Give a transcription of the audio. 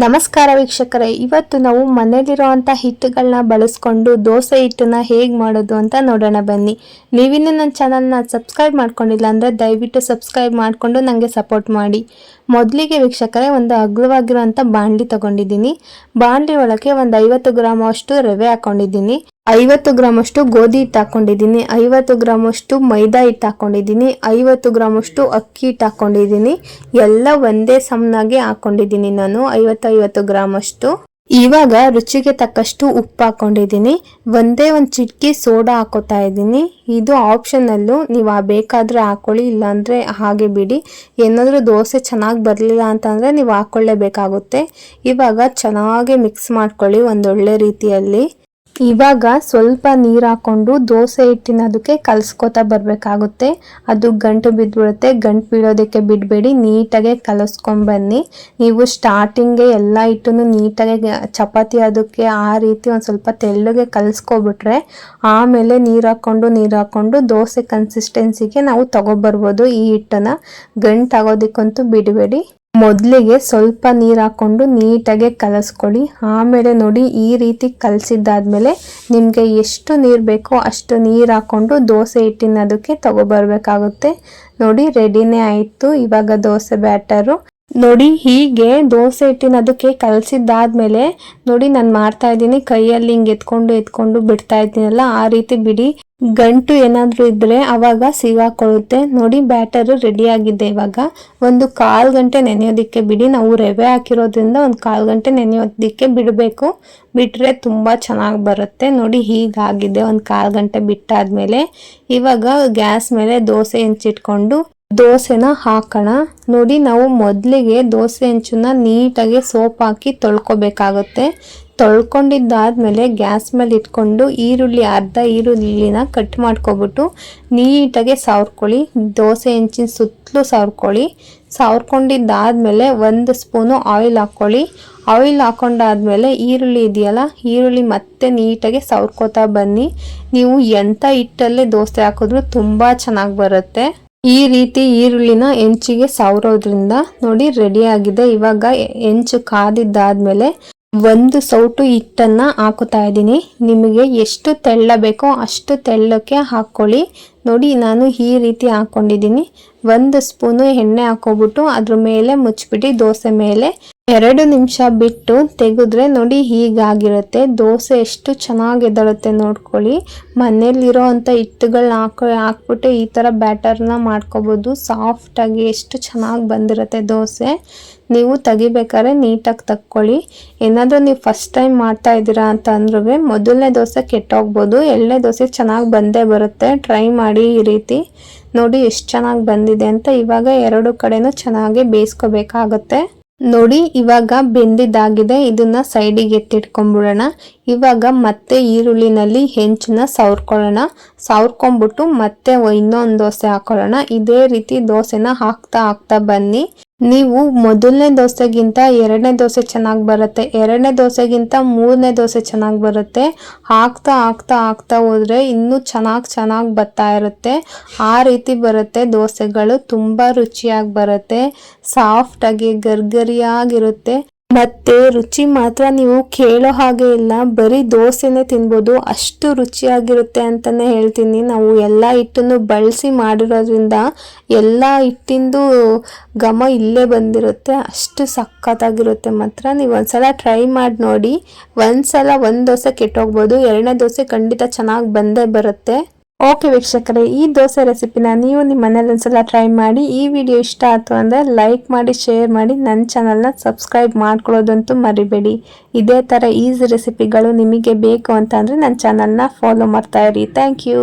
ನಮಸ್ಕಾರ ವೀಕ್ಷಕರೇ, ಇವತ್ತು ನಾವು ಮನೇಲಿರುವಂಥ ಹಿಟ್ಟುಗಳನ್ನ ಬಳಸ್ಕೊಂಡು ದೋಸೆ ಹಿಟ್ಟನ್ನ ಹೇಗೆ ಮಾಡೋದು ಅಂತ ನೋಡೋಣ ಬನ್ನಿ. ನೀವಿನ್ನೂ ನನ್ನ ಚಾನಲ್ನ ಸಬ್ಸ್ಕ್ರೈಬ್ ಮಾಡ್ಕೊಂಡಿಲ್ಲ ಅಂದರೆ ದಯವಿಟ್ಟು ಸಬ್ಸ್ಕ್ರೈಬ್ ಮಾಡಿಕೊಂಡು ನನಗೆ ಸಪೋರ್ಟ್ ಮಾಡಿ. ಮೊದಲಿಗೆ ವೀಕ್ಷಕರೇ, ಒಂದು ಅಗ್ಲವಾಗಿರುವಂಥ ಬಾಣಲಿ ತಗೊಂಡಿದ್ದೀನಿ. ಬಾಣಲಿ ಒಳಗೆ ಒಂದು ಐವತ್ತು ಗ್ರಾಮ್ ಅಷ್ಟು ರವೆ ಹಾಕೊಂಡಿದ್ದೀನಿ. ಐವತ್ತು ಗ್ರಾಮ್ ಅಷ್ಟು ಗೋಧಿ ಹಿಟ್ಟು ಹಾಕೊಂಡಿದ್ದೀನಿ, ಐವತ್ತು ಗ್ರಾಮ್ ಅಷ್ಟು ಮೈದಾ ಹಿಟ್ಟು ಹಾಕೊಂಡಿದ್ದೀನಿ, ಐವತ್ತು ಗ್ರಾಮ್ ಅಷ್ಟು ಅಕ್ಕಿ ಹಿಟ್ಟು ಹಾಕೊಂಡಿದ್ದೀನಿ, ಎಲ್ಲ ಒಂದೇ ಸಮನಾಗಿ ಹಾಕೊಂಡಿದ್ದೀನಿ ನಾನು ಐವತ್ತು ಐವತ್ತು ಗ್ರಾಮ್ ಅಷ್ಟು ಇವಾಗ ರುಚಿಗೆ ತಕ್ಕಷ್ಟು ಉಪ್ಪು ಹಾಕೊಂಡಿದ್ದೀನಿ, ಒಂದೇ ಒಂದು ಚಿಟಕಿ ಸೋಡಾ ಹಾಕೋತಾ ಇದ್ದೀನಿ, ಇದು ಆಪ್ಷನಲ್ಲು ನೀವು ಆ ಬೇಕಾದರೆ ಹಾಕೊಳ್ಳಿ, ಇಲ್ಲಾಂದರೆ ಹಾಗೆ ಬಿಡಿ, ಏನಾದರೂ ದೋಸೆ ಚೆನ್ನಾಗಿ ಬರಲಿಲ್ಲ ಅಂತಂದರೆ ನೀವು ಹಾಕೊಳ್ಳೇಬೇಕಾಗುತ್ತೆ. ಇವಾಗ ಚೆನ್ನಾಗಿ ಮಿಕ್ಸ್ ಮಾಡ್ಕೊಳ್ಳಿ ಒಂದೊಳ್ಳೆ ರೀತಿಯಲ್ಲಿ. ಇವಾಗ ಸ್ವಲ್ಪ ನೀರು ಹಾಕೊಂಡು ದೋಸೆ ಹಿಟ್ಟಿನ ಅದಕ್ಕೆ ಕಲಸ್ಕೊತಾ ಬರಬೇಕಾಗುತ್ತೆ. ಅದು ಗಂಟು ಬಿದ್ದುಬಿಡುತ್ತೆ ಗಂಟು ಬೀಳೋದಕ್ಕೆ ಬಿಡಬೇಡಿ. ನೀಟಾಗೆ ಕಲಿಸ್ಕೊಂಬನ್ನಿ ನೀವು ಸ್ಟಾರ್ಟಿಂಗ್ಗೆ ಎಲ್ಲ ಹಿಟ್ಟನ್ನು ನೀಟಾಗೆ ಚಪಾತಿ ಅದಕ್ಕೆ ಆ ರೀತಿ ಒಂದು ಸ್ವಲ್ಪ ತೆಳ್ಳಗೆ ಕಲಿಸ್ಕೊಬಿಟ್ರೆ ಆಮೇಲೆ ನೀರು ಹಾಕ್ಕೊಂಡು ನೀರು ಹಾಕ್ಕೊಂಡು ದೋಸೆ ಕನ್ಸಿಸ್ಟೆನ್ಸಿಗೆ ನಾವು ತೊಗೊಬರ್ಬೋದು ಈ ಹಿಟ್ಟನ್ನು. ಗಂಟು ಆಗೋದಕ್ಕಂತೂ ಬಿಡಬೇಡಿ. ಮೊದಲಿಗೆ ಸ್ವಲ್ಪ ನೀರು ಹಾಕ್ಕೊಂಡು ನೀಟಾಗಿ ಕಲಸ್ಕೊಳ್ಳಿ. ಆಮೇಲೆ ನೋಡಿ ಈ ರೀತಿ ಕಲಸಿದ್ದಾದ್ಮೇಲೆ ನಿಮಗೆ ಎಷ್ಟು ನೀರು ಬೇಕೋ ಅಷ್ಟು ನೀರು ಹಾಕ್ಕೊಂಡು ದೋಸೆ ಹಿಟ್ಟಿನ ಅದಕ್ಕೆ ತಗೊಬರ್ಬೇಕಾಗುತ್ತೆ. ನೋಡಿ ರೆಡಿನೇ ಆಯಿತು ಇವಾಗ ದೋಸೆ ಬ್ಯಾಟರು ನೋಡಿ ಹೀಗೆ ದೋಸೆ ಹಿಟ್ಟಿನ ಅದಕ್ಕೆ ಕಲಸಿದ್ದಾದ್ಮೇಲೆ ನೋಡಿ ನಾನು ಮಾಡ್ತಾ ಇದ್ದೀನಿ. ಕೈಯಲ್ಲಿ ಹಿಂಗೆ ಎತ್ಕೊಂಡು ಎತ್ಕೊಂಡು ಬಿಡ್ತಾ ಇದ್ದೀನಲ್ಲ, ಆ ರೀತಿ ಬಿಡಿ. ಗಂಟು ಏನಾದರೂ ಇದ್ದರೆ ಅವಾಗ ಸಿಗಾಕೊಳ್ಳುತ್ತೆ. ನೋಡಿ ಬ್ಯಾಟರು ರೆಡಿ ಆಗಿದೆ ಇವಾಗ. ಒಂದು ಕಾಲು ಗಂಟೆ ನೆನೆಯೋದಕ್ಕೆ ಬಿಡಿ. ನಾವು ರವೆ ಹಾಕಿರೋದ್ರಿಂದ ಒಂದು ಕಾಲು ಗಂಟೆ ನೆನೆಯೋದಕ್ಕೆ ಬಿಡಬೇಕು. ಬಿಟ್ಟರೆ ತುಂಬ ಚೆನ್ನಾಗಿ ಬರುತ್ತೆ. ನೋಡಿ ಹೀಗಾಗಿದೆ. ಒಂದು ಕಾಲು ಗಂಟೆ ಬಿಟ್ಟಾದ್ಮೇಲೆ ಇವಾಗ ಗ್ಯಾಸ್ ಮೇಲೆ ದೋಸೆ ಹೆಂಚಿಟ್ಕೊಂಡು ದೋಸೆನ ಹಾಕೋಣ. ನೋಡಿ, ನಾವು ಮೊದಲಿಗೆ ದೋಸೆ ಹೆಂಚನ್ನ ನೀಟಾಗಿ ಸೋಪ್ ಹಾಕಿ ತೊಳ್ಕೊಬೇಕಾಗುತ್ತೆ. ತೊಳ್ಕೊಂಡಿದ್ದಾದಮೇಲೆ ಗ್ಯಾಸ್ ಮೇಲೆ ಇಟ್ಕೊಂಡು ಈರುಳ್ಳಿ, ಅರ್ಧ ಈರುಳ್ಳಿನ ಕಟ್ ಮಾಡ್ಕೊಬಿಟ್ಟು ನೀಟಾಗಿ ಸಾವ್ರ್ಕೊಳ್ಳಿ. ದೋಸೆ ಹೆಂಚಿನ ಸುತ್ತಲೂ ಸಾವ್ರ್ಕೊಳ್ಳಿ. ಸಾವ್ರ್ಕೊಂಡಿದ್ದಾದ್ಮೇಲೆ ಒಂದು ಸ್ಪೂನು ಆಯಿಲ್ ಹಾಕ್ಕೊಳ್ಳಿ. ಆಯಿಲ್ ಹಾಕೊಂಡಾದ್ಮೇಲೆ ಈರುಳ್ಳಿ ಇದೆಯಲ್ಲ, ಈರುಳ್ಳಿ ಮತ್ತೆ ನೀಟಾಗಿ ಸವರ್ಕೋತಾ ಬನ್ನಿ. ನೀವು ಎಂಥ ಹಿಟ್ಟಲ್ಲೇ ದೋಸೆ ಹಾಕಿದ್ರು ತುಂಬ ಚೆನ್ನಾಗಿ ಬರುತ್ತೆ. ಈ ರೀತಿ ಈರುಳ್ಳಿನ ಹೆಂಚಿಗೆ ಸಾವಿರೋದ್ರಿಂದ ನೋಡಿ ರೆಡಿ ಆಗಿದೆ. ಇವಾಗ ಹೆಂಚು ಕಾದಿದ್ದಾದ್ಮೇಲೆ ಒಂದು ಸೌಟು ಹಿಟ್ಟನ್ನ ಹಾಕುತ್ತಾ ಇದ್ದೀನಿ. ನಿಮಗೆ ಎಷ್ಟು ತೆಳ್ಳ ಬೇಕೋ ಅಷ್ಟು ತೆಳ್ಳಕ್ಕೆ ಹಾಕ್ಕೊಳ್ಳಿ. ನೋಡಿ, ನಾನು ಈ ರೀತಿ ಹಾಕ್ಕೊಂಡಿದ್ದೀನಿ. ಒಂದು ಸ್ಪೂನು ಎಣ್ಣೆ ಹಾಕೋಬಿಟ್ಟು ಅದ್ರ ಮೇಲೆ ಮುಚ್ಚಿಬಿಟ್ಟು ದೋಸೆ ಮೇಲೆ ಎರಡು ನಿಮಿಷ ಬಿಟ್ಟು ತೆಗೆದ್ರೆ ನೋಡಿ ಹೀಗಾಗಿರುತ್ತೆ. ದೋಸೆ ಎಷ್ಟು ಚೆನ್ನಾಗಿ ಎದಳುತ್ತೆ ನೋಡ್ಕೊಳ್ಳಿ. ಮನೇಲಿರೋ ಅಂಥ ಹಿಟ್ಟುಗಳನ್ನ ಹಾಕೋ ಹಾಕ್ಬಿಟ್ಟು ಈ ಥರ ಬ್ಯಾಟರ್ನ ಮಾಡ್ಕೋಬೋದು. ಸಾಫ್ಟಾಗಿ ಎಷ್ಟು ಚೆನ್ನಾಗಿ ಬಂದಿರುತ್ತೆ ದೋಸೆ. ನೀವು ತೆಗಿಬೇಕಾದ್ರೆ ನೀಟಾಗಿ ತಕ್ಕೊಳ್ಳಿ. ಏನಾದರೂ ನೀವು ಫಸ್ಟ್ ಟೈಮ್ ಮಾಡ್ತಾ ಇದ್ದೀರಾ ಅಂತ ಅಂದ್ರೂ ಮೊದಲನೇ ದೋಸೆ ಕೆಟ್ಟೋಗ್ಬೋದು. ಎಳ್ಳೆ ದೋಸೆ ಚೆನ್ನಾಗಿ ಬಂದೇ ಬರುತ್ತೆ. ಟ್ರೈ ಮಾಡಿ ಈ ರೀತಿ. ನೋಡಿ ಎಷ್ಟು ಚೆನ್ನಾಗಿ ಬಂದಿದೆ ಅಂತ ಇವಾಗ ಎರಡು ಕಡೆನೂ ಚೆನ್ನಾಗಿ ಬೇಯಿಸ್ಕೋಬೇಕಾಗತ್ತೆ. ನೋಡಿ, ಇವಾಗ ಬೆಂದಿದ್ದಾಗಿದೆ. ಇದನ್ನ ಸೈಡಿಗೆ ಎತ್ತಿಟ್ಕೊಂಡ್ಬಿಡೋಣ. ಇವಾಗ ಮತ್ತೆ ಈರುಳ್ಳಿನಲ್ಲಿ ಹೆಂಚನ್ನ ಸವರ್ಕೊಳ್ಳೋಣ. ಸವರ್ಕೊಂಡ್ಬಿಟ್ಟು ಮತ್ತೆ ಇನ್ನೊಂದು ದೋಸೆ ಹಾಕೊಳ್ಳೋಣ. ಇದೇ ರೀತಿ ದೋಸೆನ ಹಾಕ್ತಾ ಹಾಕ್ತಾ ಬನ್ನಿ. ನೀವು ಮೊದಲನೇ ದೋಸೆಗಿಂತ ಎರಡನೇ ದೋಸೆ ಚೆನ್ನಾಗಿ ಬರುತ್ತೆ. ಎರಡನೇ ದೋಸೆಗಿಂತ ಮೂರನೇ ದೋಸೆ ಚೆನ್ನಾಗಿ ಬರುತ್ತೆ. ಹಾಕ್ತಾ ಹಾಕ್ತಾ ಹಾಕ್ತಾ ಹೋದರೆ ಇನ್ನೂ ಚೆನ್ನಾಗಿ ಚೆನ್ನಾಗಿ ಬರ್ತಾ ಇರುತ್ತೆ. ಆ ರೀತಿ ಬರುತ್ತೆ ದೋಸೆಗಳು. ತುಂಬ ರುಚಿಯಾಗಿ ಬರುತ್ತೆ. ಸಾಫ್ಟಾಗಿ, ಗರ್ಗರಿಯಾಗಿರುತ್ತೆ. ಮತ್ತೆ ರುಚಿ ಮಾತ್ರ ನೀವು ಕೇಳೋ ಹಾಗೆ ಇಲ್ಲ, ಬರೀ ದೋಸೆನೇ ತಿನ್ಬೋದು, ಅಷ್ಟು ರುಚಿಯಾಗಿರುತ್ತೆ ಅಂತಲೇ ಹೇಳ್ತೀನಿ. ನಾವು ಎಲ್ಲ ಹಿಟ್ಟನ್ನು ಬಳಸಿ ಮಾಡಿರೋದ್ರಿಂದ ಎಲ್ಲ ಹಿಟ್ಟಿಂದು ಘಮ ಇಲ್ಲೇ ಬಂದಿರುತ್ತೆ, ಅಷ್ಟು ಸಖತ್ತಾಗಿರುತ್ತೆ ಮಾತ್ರ. ನೀವು ಒಂದ್ಸಲ ಟ್ರೈ ಮಾಡಿ ನೋಡಿ, ಒಂದ್ಸಲ ಒಂದು ದೋಸೆ ಕೆಟ್ಟೋಗ್ಬೋದು, ಎರಡನೇ ದೋಸೆ ಖಂಡಿತ ಚೆನ್ನಾಗಿ ಬಂದೇ ಬರುತ್ತೆ. ಓಕೆ ವೀಕ್ಷಕರೇ, ಈ ದೋಸೆ ರೆಸಿಪಿನ ನೀವು ನಿಮ್ಮ ಮನೇಲಿ ಒಂದ್ಸಲ ಟ್ರೈ ಮಾಡಿ, ಈ ವಿಡಿಯೋ ಇಷ್ಟ ಆಯ್ತು ಅಂದರೆ ಲೈಕ್ ಮಾಡಿ ಶೇರ್ ಮಾಡಿ ನನ್ನ ಚಾನಲ್ನ ಸಬ್ಸ್ಕ್ರೈಬ್ ಮಾಡ್ಕೊಳ್ಳೋದಂತೂ ಮರಿಬೇಡಿ. ಇದೇ ಥರ ಈಸಿ ರೆಸಿಪಿಗಳು ನಿಮಗೆ ಬೇಕು ಅಂತ ಅಂದರೆ ನನ್ನ ಚಾನಲ್ನ ಫಾಲೋ ಮಾಡ್ತಾ ಇರಿ. Thank you